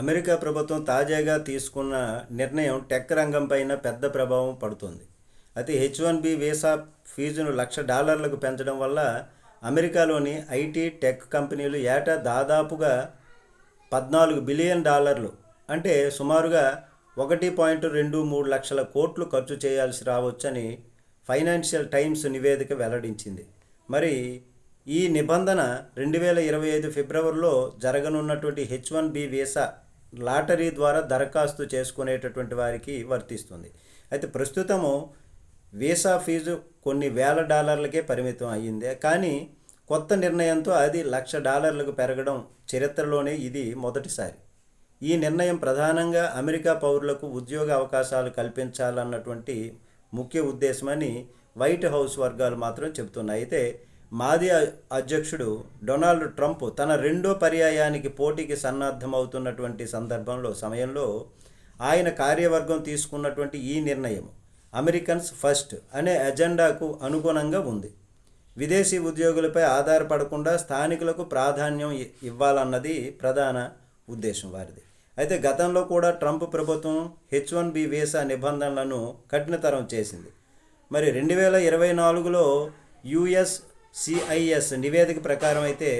America ప్రభుత్వం తాజాగా తీసుకున్న నిర్ణయం టెక్ రంగంపైన పెద్ద ప్రభావం పడుతుంది. అయితే హెచ్ వన్ బి వీసా ఫీజును లక్ష డాలర్లకు పెంచడం వల్ల అమెరికాలోని ఐటీ టెక్ కంపెనీలు ఏటా దాదాపుగా పద్నాలుగు బిలియన్ డాలర్లు అంటే సుమారుగా ఒకటి పాయింట్ రెండు మూడు లక్షల కోట్లు ఖర్చు చేయాల్సి రావచ్చని ఫైనాన్షియల్ టైమ్స్ నివేదిక వెల్లడించింది. మరి ఈ నిబంధన రెండు వేల ఇరవై ఐదు ఫిబ్రవరిలో జరగనున్నటువంటి H one B visa lottery ద్వారా దరఖాస్తు చేసుకునేటటువంటి వారికి వర్తిస్తుంది. అయితే ప్రస్తుతము వీసా ఫీజు కొన్ని వేల డాలర్లకే పరిమితం అయ్యింది. కానీ కొత్త నిర్ణయంతో అది లక్ష డాలర్లకు పెరగడం చరిత్రలోనే ఇది మొదటిసారి. ఈ నిర్ణయం ప్రధానంగా అమెరికా పౌరులకు ఉద్యోగ అవకాశాలు కల్పించాలన్నటువంటి ముఖ్య ఉద్దేశమని వైట్ హౌస్ వర్గాలు మాత్రం చెబుతున్నాయి. అయితే మాజీ అధ్యక్షుడు డొనాల్డ్ ట్రంప్ తన రెండో పర్యాయానికి పోటీకి సన్నద్ధమవుతున్నటువంటి సందర్భంలో సమయంలో ఆయన కార్యవర్గం తీసుకున్నటువంటి ఈ నిర్ణయం అమెరికన్స్ ఫస్ట్ అనే ఎజెండాకు అనుగుణంగా ఉంది. విదేశీ ఉద్యోగులపై ఆధారపడకుండా స్థానికులకు ప్రాధాన్యం ఇ- ఇవ్వాలన్నది ప్రధాన ఉద్దేశం వారిది. అయితే గతంలో కూడా ట్రంప్ ప్రభుత్వం హెచ్ వన్ బి వీసా నిబంధనలను కఠినతరం చేసింది. మరి రెండు వేల ఇరవై నాలుగులో యుఎస్ సిఐఎస్ నివేదిక ప్రకారం అయితే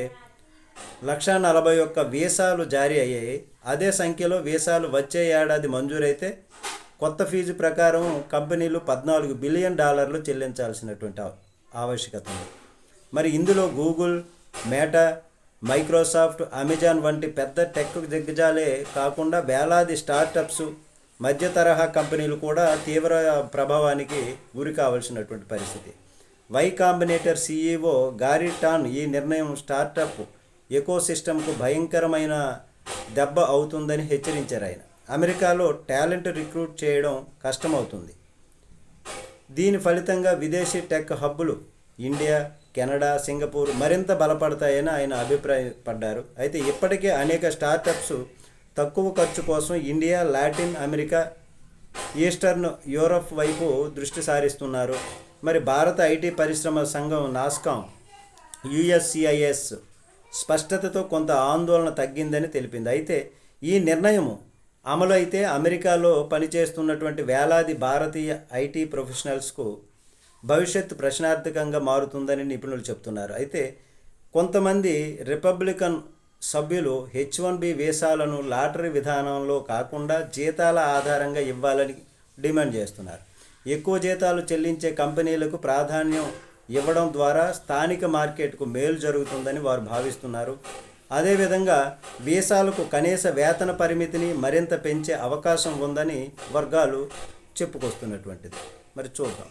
లక్ష నలభై ఒక్క వీసాలు జారీ అయ్యాయి. అదే సంఖ్యలో వీసాలు వచ్చే ఏడాది మంజూరైతే కొత్త ఫీజు ప్రకారం కంపెనీలు పద్నాలుగు బిలియన్ డాలర్లు చెల్లించాల్సినటువంటి ఆవశ్యకత ఉంది. మరి ఇందులో గూగుల్ మేటా మైక్రోసాఫ్ట్ అమెజాన్ వంటి పెద్ద టెక్ దిగ్గజాలే కాకుండా వేలాది స్టార్టప్స్ మధ్య తరహా కంపెనీలు కూడా తీవ్ర ప్రభావానికి గురి కావాల్సినటువంటి పరిస్థితి. Y Combinator CEO Garry Tan ఈ నిర్ణయం స్టార్టప్ ఎకోసిస్టమ్కు భయంకరమైన దెబ్బ అవుతుందని హెచ్చరించారు ఆయన. అమెరికాలో టాలెంట్ రిక్రూట్ చేయడం కష్టమవుతుంది. దీని ఫలితంగా విదేశీ టెక్ హబ్బులు ఇండియా కెనడా సింగపూర్ మరింత బలపడతాయని ఆయన అభిప్రాయపడ్డారు. అయితే ఇప్పటికే అనేక స్టార్టప్స్ తక్కువ ఖర్చు కోసం India Latin America eastern Europe వైపు దృష్టి సారిస్తున్నారు. మరి భారత ఐటీ పరిశ్రమ సంఘం నాస్కాం యుఎస్సిఐఎస్ స్పష్టతతో కొంత ఆందోళన తగ్గిందని తెలిపింది. అయితే ఈ నిర్ణయము అమలు అయితే అమెరికాలో పనిచేస్తున్నటువంటి వేలాది భారతీయ ఐటీ ప్రొఫెషనల్స్కు భవిష్యత్ ప్రశ్నార్థకంగా మారుతుందని నిపుణులు చెప్తున్నారు. అయితే కొంతమంది రిపబ్లికన్ సభ్యులు హెచ్ వన్ బి వీసాలను లాటరీ విధానంలో కాకుండా జీతాల ఆధారంగా ఇవ్వాలని డిమాండ్ చేస్తున్నారు. ఎక్కువ జీతాలు చెల్లించే కంపెనీలకు ప్రాధాన్యం ఇవ్వడం ద్వారా స్థానిక మార్కెట్కు మేలు జరుగుతుందని వారు భావిస్తున్నారు. అదేవిధంగా వీసాలకు కనీస వేతన పరిమితిని మరింత పెంచే అవకాశం ఉందని వర్గాలు చెప్పుకొస్తున్నటువంటిది. మరి చూద్దాం.